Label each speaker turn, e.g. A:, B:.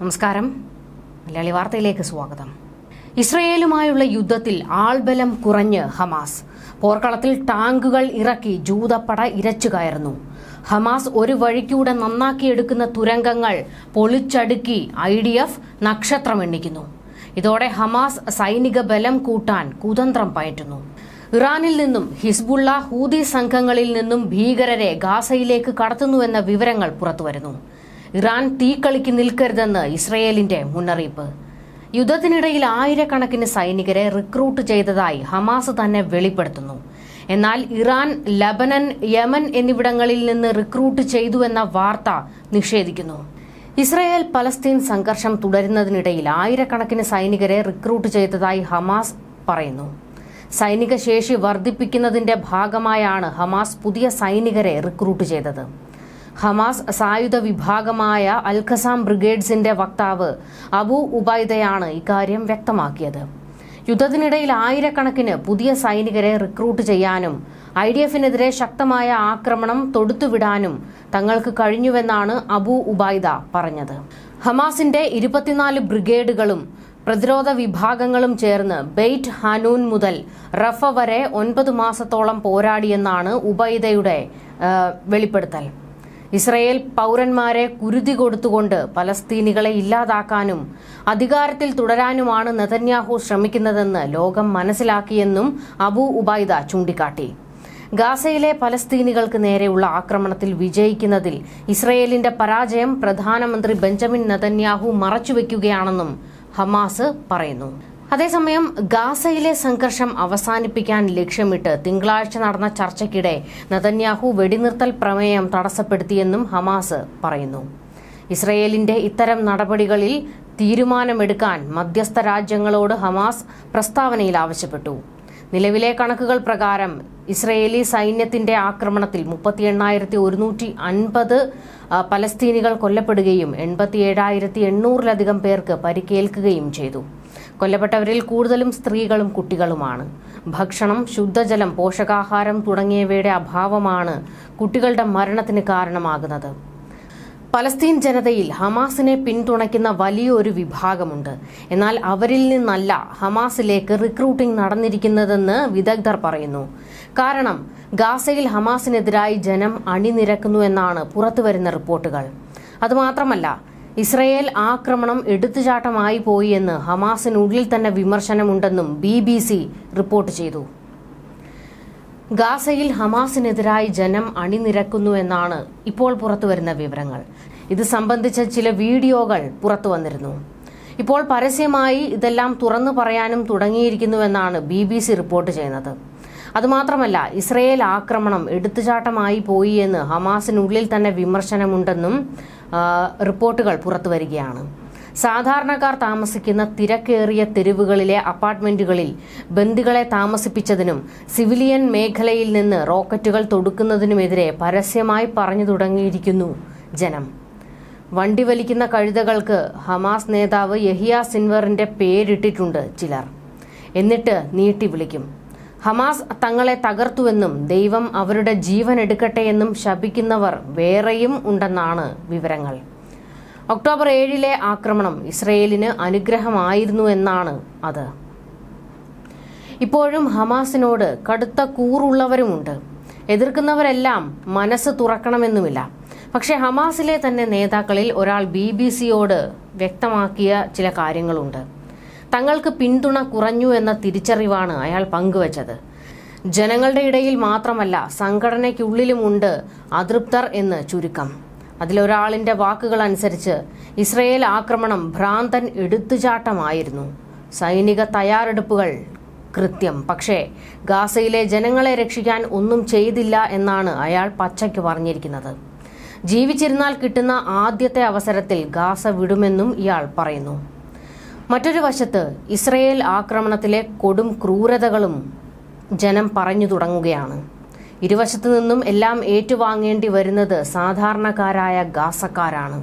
A: നമസ്കാരം. മലയാളി വാർത്തയിലേക്ക് സ്വാഗതം. ഇസ്രയേലുമായുള്ള യുദ്ധത്തിൽ ആൾബലം കുറഞ്ഞ് ഹമാസ്. പോർക്കളത്തിൽ ടാങ്കുകൾ ഇറക്കി ജൂതപ്പട ഇരച്ചു കയറുന്നു. ഹമാസ് ഒരു വഴിക്കൂടെ നന്നാക്കിയെടുക്കുന്ന തുരങ്കങ്ങൾ പൊളിച്ചടുക്കി ഐ ഡി എഫ് നക്ഷത്രം എണ്ണിക്കുന്നു. ഇതോടെ ഹമാസ് സൈനിക ബലം കൂട്ടാൻ കുതന്ത്രം പയറ്റുന്നു. ഇറാനിൽ നിന്നും ഹിസ്ബുള്ള ഹൂതി സംഘങ്ങളിൽ നിന്നും ഭീകരരെ ഗാസയിലേക്ക് കടത്തുന്നുവെന്ന വിവരങ്ങൾ പുറത്തുവരുന്നു. ഇറാൻ തീക്കളിക്ക് നിൽക്കരുതെന്ന് ഇസ്രയേലിന്റെ മുന്നറിയിപ്പ്. യുദ്ധത്തിനിടയിൽ ആയിരക്കണക്കിന് സൈനികരെ റിക്രൂട്ട് ചെയ്തതായി ഹമാസ് തന്നെ വെളിപ്പെടുത്തുന്നു. എന്നാൽ ഇറാൻ ലബനൻ യമൻ എന്നിവിടങ്ങളിൽ നിന്ന് റിക്രൂട്ട് ചെയ്തുവെന്ന വാർത്ത നിഷേധിക്കുന്നു. ഇസ്രയേൽ പലസ്തീൻ സംഘർഷം തുടരുന്നതിനിടയിൽ ആയിരക്കണക്കിന് സൈനികരെ റിക്രൂട്ട് ചെയ്തതായി ഹമാസ് പറയുന്നു. സൈനിക ശേഷി വർദ്ധിപ്പിക്കുന്നതിന്റെ ഭാഗമായാണ് ഹമാസ് പുതിയ സൈനികരെ റിക്രൂട്ട് ചെയ്തത്. ഹമാസ് സായുധ വിഭാഗമായ അൽഖസാം ബ്രിഗേഡ്സിന്റെ വക്താവ് അബു ഉബൈദയാണ് ഇക്കാര്യം വ്യക്തമാക്കിയത്. യുദ്ധത്തിനിടയിൽ ആയിരക്കണക്കിന് പുതിയ സൈനികരെ റിക്രൂട്ട് ചെയ്യാനും ഐ ഡി എഫിനെതിരെ ശക്തമായ ആക്രമണം തൊടുത്തുവിടാനും തങ്ങൾക്ക് കഴിഞ്ഞുവെന്നാണ് അബു ഉബൈദ പറഞ്ഞത്. ഹമാസിന്റെ ഇരുപത്തിനാല് ബ്രിഗേഡുകളും പ്രതിരോധ വിഭാഗങ്ങളും ചേർന്ന് ബെയ്റ്റ് ഹാനൂൻ മുതൽ റഫ വരെ ഒൻപത് മാസത്തോളം പോരാടിയെന്നാണ് ഉബൈദയുടെ വെളിപ്പെടുത്തൽ. ഇസ്രയേൽ പൗരന്മാരെ കുരുതി കൊടുത്തുകൊണ്ട് പലസ്തീനികളെ ഇല്ലാതാക്കാനും അധികാരത്തിൽ തുടരാനുമാണ് നെതന്യാഹു ശ്രമിക്കുന്നതെന്ന് ലോകം മനസ്സിലാക്കിയെന്നും അബു ഉബൈദ ചൂണ്ടിക്കാട്ടി. ഗാസയിലെ പലസ്തീനികൾക്ക് നേരെയുള്ള ആക്രമണത്തിൽ വിജയിക്കുന്നതിൽ ഇസ്രയേലിന്റെ പരാജയം പ്രധാനമന്ത്രി ബെഞ്ചമിൻ നെതന്യാഹു മറച്ചുവെക്കുകയാണെന്നും ഹമാസ് പറയുന്നു. അതേസമയം ഗാസയിലെ സംഘർഷം അവസാനിപ്പിക്കാൻ ലക്ഷ്യമിട്ട് തിങ്കളാഴ്ച നടന്ന ചർച്ചയ്ക്കിടെ നതന്യാഹു വെടിനിർത്തൽ പ്രമേയം തടസ്സപ്പെടുത്തിയെന്നും ഹമാസ് പറയുന്നു. ഇസ്രയേലിന്റെ ഇത്തരം നടപടികളിൽ തീരുമാനമെടുക്കാൻ മധ്യസ്ഥ രാജ്യങ്ങളോട് ഹമാസ് പ്രസ്താവനയിൽ ആവശ്യപ്പെട്ടു. നിലവിലെ കണക്കുകൾ പ്രകാരം ഇസ്രയേലി സൈന്യത്തിന്റെ ആക്രമണത്തിൽ മുപ്പത്തി എണ്ണായിരത്തി ഒരുന്നൂറ്റി അൻപത് പലസ്തീനികൾ കൊല്ലപ്പെടുകയും എൺപത്തി ഏഴായിരത്തി എണ്ണൂറിലധികം പേർക്ക് പരിക്കേൽക്കുകയും ചെയ്തു. കൊല്ലപ്പെട്ടവരിൽ കൂടുതലും സ്ത്രീകളും കുട്ടികളുമാണ്. ഭക്ഷണം ശുദ്ധജലം പോഷകാഹാരം തുടങ്ങിയവയുടെ അഭാവമാണ് കുട്ടികളുടെ മരണത്തിന് കാരണമാകുന്നത്. പലസ്തീൻ ജനതയിൽ ഹമാസിനെ പിന്തുണയ്ക്കുന്ന വലിയൊരു വിഭാഗമുണ്ട്. എന്നാൽ അവരിൽ നിന്നല്ല ഹമാസിലേക്ക് റിക്രൂട്ടിംഗ് നടന്നിരിക്കുന്നതെന്ന് വിദഗ്ധർ പറയുന്നു. കാരണം ഗാസയിൽ ഹമാസിനെതിരായി ജനം അണിനിരക്കുന്നു എന്നാണ് പുറത്തുവരുന്ന റിപ്പോർട്ടുകൾ. അതുമാത്രമല്ല ഇസ്രയേൽ ആക്രമണം എടുത്തുചാട്ടമായി പോയി എന്ന് ഹമാസിനുള്ളിൽ തന്നെ വിമർശനമുണ്ടെന്നും ബി ബി സി റിപ്പോർട്ട് ചെയ്തു. ഗാസയിൽ ഹമാസിനെതിരായി ജനം അണിനിരക്കുന്നു എന്നാണ് ഇപ്പോൾ പുറത്തുവരുന്ന വിവരങ്ങൾ. ഇത് സംബന്ധിച്ച ചില വീഡിയോകൾ പുറത്തുവന്നിരുന്നു ഇപ്പോൾ പരസ്യമായി ഇതെല്ലാം തുറന്നു പറയാനും തുടങ്ങിയിരിക്കുന്നുവെന്നാണ് ബി ബി സി റിപ്പോർട്ട് ചെയ്യുന്നത്. അതുമാത്രമല്ല ഇസ്രയേൽ ആക്രമണം എടുത്തുചാട്ടമായി പോയി എന്ന് ഹമാസിനുള്ളിൽ തന്നെ വിമർശനമുണ്ടെന്നും റിപ്പോർട്ടുകൾ റിപ്പോർട്ടുകൾ പുറത്തുവരികയാണ്. സാധാരണക്കാർ താമസിക്കുന്ന തിരക്കേറിയ തെരുവുകളിലെ അപ്പാർട്ട്മെന്റുകളിൽ ബന്ദികളെ താമസിപ്പിച്ചതിനും സിവിലിയൻ മേഖലയിൽ നിന്ന് റോക്കറ്റുകൾ തൊടുക്കുന്നതിനുമെതിരെ പരസ്യമായി പറഞ്ഞു തുടങ്ങിയിരിക്കുന്നു ജനം. വണ്ടി വലിക്കുന്ന കഴുതകൾക്ക് ഹമാസ് നേതാവ് യഹിയ സിൻവറിന്റെ പേരിട്ടിട്ടുണ്ട് ചിലർ. എന്നിട്ട് നീട്ടി വിളിക്കും. ഹമാസ് തങ്ങളെ തകർത്തുവെന്നും ദൈവം അവരുടെ ജീവൻ എടുക്കട്ടെ എന്നും ശപിക്കുന്നവർ വേറെയും ഉണ്ടെന്നാണ് വിവരങ്ങൾ. ഒക്ടോബർ ഏഴിലെ ആക്രമണം ഇസ്രയേലിന് അനുഗ്രഹമായിരുന്നു എന്നാണ് അത്. ഇപ്പോഴും ഹമാസിനോട് കടുത്ത കൂറുള്ളവരുമുണ്ട്. എതിർക്കുന്നവരെല്ലാം മനസ്സ് തുറക്കണമെന്നുമില്ല. പക്ഷേ ഹമാസിലെ തന്നെ നേതാക്കളിൽ ഒരാൾ ബി ബി സിയോട് വ്യക്തമാക്കിയ ചില കാര്യങ്ങളുണ്ട്. തങ്ങൾക്ക് പിന്തുണ കുറഞ്ഞു എന്ന തിരിച്ചറിവാണ് അയാൾ പങ്കുവച്ചത്. ജനങ്ങളുടെ ഇടയിൽ മാത്രമല്ല സംഘടനയ്ക്കുള്ളിലുമുണ്ട് അതൃപ്തർ എന്ന് ചുരുക്കം. അതിലൊരാളിന്റെ വാക്കുകൾ അനുസരിച്ച് ഇസ്രയേൽ ആക്രമണം ഭ്രാന്തൻ എടുത്തുചാട്ടമായിരുന്നു. സൈനിക തയ്യാറെടുപ്പുകൾ കൃത്യം. പക്ഷേ ഗാസയിലെ ജനങ്ങളെ രക്ഷിക്കാൻ ഒന്നും ചെയ്തില്ല എന്നാണ് അയാൾ പച്ചയ്ക്ക് പറഞ്ഞിരിക്കുന്നത്. ജീവിച്ചിരുന്നാൽ കിട്ടുന്ന ആദ്യത്തെ അവസരത്തിൽ ഗാസ വിടുമെന്നും ഇയാൾ പറയുന്നു. മറ്റൊരു വശത്ത് ഇസ്രയേൽ ആക്രമണത്തിലെ കൊടും ക്രൂരതകളും ജനം പറഞ്ഞു തുടങ്ങുകയാണ്. ഇരുവശത്തു നിന്നും എല്ലാം ഏറ്റുവാങ്ങേണ്ടി വരുന്നത് സാധാരണക്കാരായ ഗാസക്കാരാണ്.